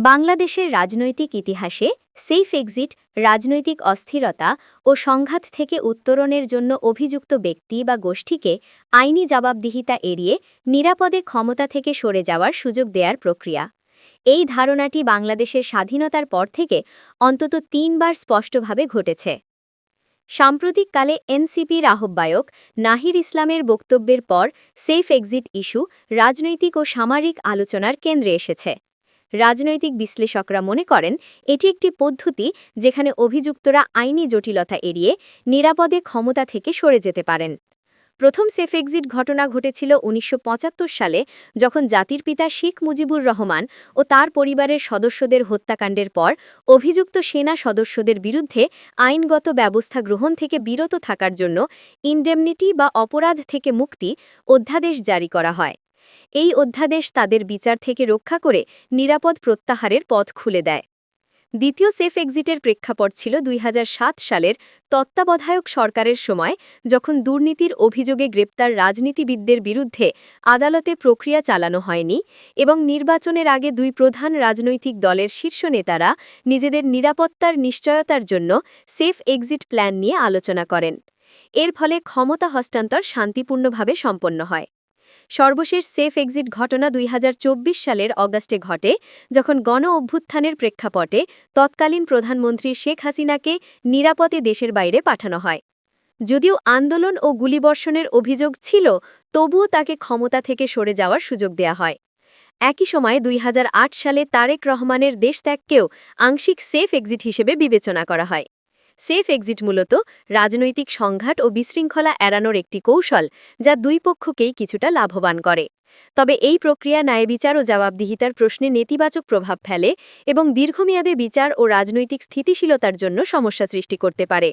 বাংলাদেশের রাজনৈতিক ইতিহাসে সেফ এক্সিট, রাজনৈতিক অস্থিরতা ও সংঘাত থেকে উত্তরণের জন্য অভিযুক্ত ব্যক্তি বা গোষ্ঠীকে আইনি জবাবদিহিতা এড়িয়ে নিরাপদে ক্ষমতা থেকে সরে যাওয়ার সুযোগ দেওয়ার প্রক্রিয়া। এই ধারণাটি বাংলাদেশের স্বাধীনতার পর থেকে অন্তত তিনবার স্পষ্টভাবে ঘটেছে। সাম্প্রতিককালে এনসিপির আহ্বায়ক নাহির ইসলামের বক্তব্যের পর সেফ এক্সিট ইস্যু রাজনৈতিক ও সামরিক আলোচনার কেন্দ্রে এসেছে। রাজনৈতিক বিশ্লেষকরা মনে করেন, এটি একটি পদ্ধতি যেখানে অভিযুক্তরা আইনি জটিলতা এড়িয়ে নিরাপদে ক্ষমতা থেকে সরে যেতে পারেন। প্রথম সেফ এক্সিট ঘটনা ঘটেছিল উনিশশো পঁচাত্তর সালে যখন জাতির পিতা শেখ মুজিবুর রহমান ও তার পরিবারের সদস্যদের হত্যাকাণ্ডের পর অভিযুক্ত সেনা সদস্যদের বিরুদ্ধে আইনগত ব্যবস্থা গ্রহণ থেকে বিরত থাকার জন্য ইনডেমনিটি বা অপরাধ থেকে মুক্তি অধ্যাদেশ জারি করা হয়। এই অধ্যাদেশ তাদের বিচার থেকে রক্ষা করে নিরাপদ প্রত্যাহারের পথ খুলে দেয়। দ্বিতীয় সেফ এক্সিটের প্রেক্ষাপট ছিল দুই হাজার সাত সালের তত্ত্বাবধায়ক সরকারের সময়, যখন দুর্নীতির অভিযোগে গ্রেপ্তার রাজনীতিবিদদের বিরুদ্ধে আদালতে প্রক্রিয়া চালানো হয়নি এবং নির্বাচনের আগে দুই প্রধান রাজনৈতিক দলের শীর্ষ নেতারা নিজেদের নিরাপত্তার নিশ্চয়তার জন্য সেফ এক্সিট প্ল্যান নিয়ে আলোচনা করেন। এর ফলে ক্ষমতা হস্তান্তর শান্তিপূর্ণভাবে সম্পন্ন হয়। সর্বশেষ সেফ এক্সিট ঘটনা দুই হাজার চব্বিশ সালের অগাস্টে ঘটে, যখন গণ অভ্যুত্থানের প্রেক্ষাপটে তৎকালীন প্রধানমন্ত্রী শেখ হাসিনাকে নিরাপদে দেশের বাইরে পাঠানো হয়। যদিও আন্দোলন ও গুলিবর্ষণের অভিযোগ ছিল, তবুও তাকে ক্ষমতা থেকে সরে যাওয়ার সুযোগ দেয়া হয়। একই সময়ে দুই সালে তারেক রহমানের দেশত্যাগকেও আংশিক সেফ এক্সিট হিসেবে বিবেচনা করা হয়। সেফ এক্সিট মূলত রাজনৈতিক সংঘাট ও বিশৃঙ্খলা এড়ানোর একটি কৌশল যা দুই পক্ষকেই কিছুটা লাভবান করে। তবে এই প্রক্রিয়া ন্যায় বিচার ও জবাবদিহিতার প্রশ্নে নেতিবাচক প্রভাব ফেলে এবং দীর্ঘমেয়াদে বিচার ও রাজনৈতিক স্থিতিশীলতার জন্য সমস্যা সৃষ্টি করতে পারে।